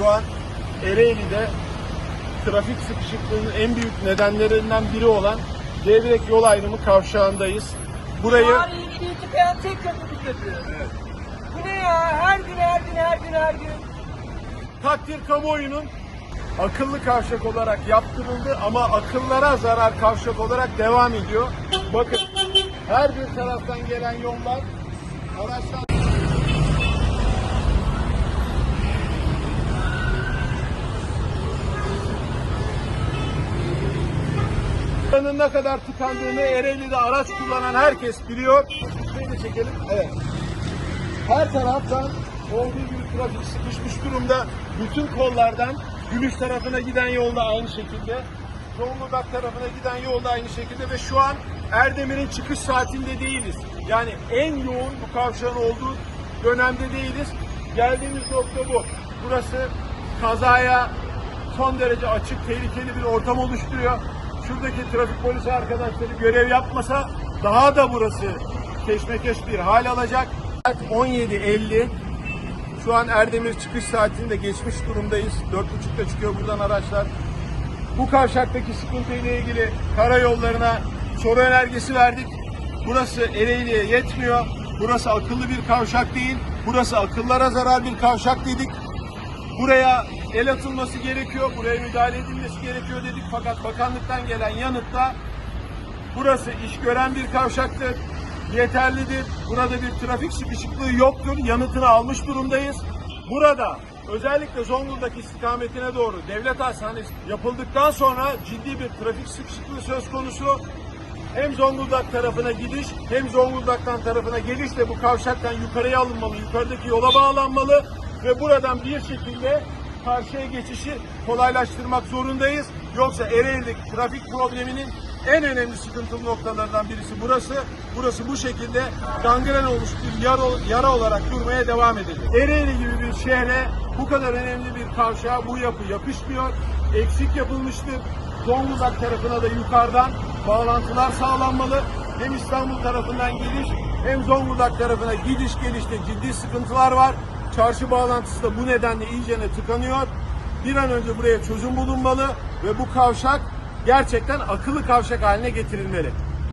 Şu an Ereğli'de trafik sıkışıklığının en büyük nedenlerinden biri olan Devrek yol ayrımı kavşağındayız. Burayı Tarihin ilk tıkayan tek köprü köprü. Bu ne ya? Her gün her gün her gün her gün. takdir kamuoyunun akıllı kavşak olarak yaptırıldı ama akıllara zarar kavşak olarak devam ediyor. Bakın her bir taraftan gelen yollar araçlar Buranın ne kadar tıkandığını Ereğli'de araç kullanan herkes biliyor. Da çekelim. Evet. Her taraftan olduğu gibi trafik sıkışmış durumda. Bütün kollardan Gümüş tarafına giden yolda aynı şekilde. Zonguldak tarafına giden yolda aynı şekilde ve şu an Erdemir'in çıkış saatinde değiliz. Yani en yoğun bu kavşağın olduğu dönemde değiliz. Geldiğimiz nokta bu. Burası kazaya son derece açık, tehlikeli bir ortam oluşturuyor. Şuradaki trafik polisi arkadaşları görev yapmasa daha da burası keşmekeş bir hal alacak. Saat 17.50. Şu an Erdemir çıkış saatinde geçmiş durumdayız. 4.30'da çıkıyor buradan araçlar. Bu kavşaktaki sıkıntı ile ilgili karayollarına soru önergesi verdik. Burası Ereğli'ye yetmiyor. Burası akıllı bir kavşak değil. Burası akıllara zarar bir kavşak dedik. Buraya el atılması gerekiyor. Buraya müdahale edilmesi gerekiyor dedik. Fakat bakanlıktan gelen yanıtta Burası iş gören bir kavşaktır. Yeterlidir. Burada bir trafik sıkışıklığı yoktur. Yanıtını almış durumdayız. Burada özellikle Zonguldak istikametine doğru devlet hastanesi yapıldıktan sonra ciddi bir trafik sıkışıklığı söz konusu. Hem Zonguldak tarafına gidiş hem Zonguldak'tan tarafına geliş de bu kavşaktan yukarıya alınmalı. Yukarıdaki yola bağlanmalı ve buradan bir şekilde karşıya geçişi kolaylaştırmak zorundayız. Yoksa Ereğli'deki trafik probleminin en önemli sıkıntılı noktalarından birisi burası. Burası bu şekilde gangren olmuş bir yara, yara olarak durmaya devam edecek. Ereğli gibi bir şehre bu kadar önemli bir kavşağa bu yapı yakışmıyor. Eksik yapılmıştır. Zonguldak tarafına da yukarıdan bağlantılar sağlanmalı. Hem İstanbul tarafından geliş hem Zonguldak tarafına gidiş gelişte ciddi sıkıntılar var. Çarşı bağlantısı da bu nedenle iyicene tıkanıyor. Bir an önce buraya çözüm bulunmalı ve bu kavşak gerçekten akıllı kavşak haline getirilmeli.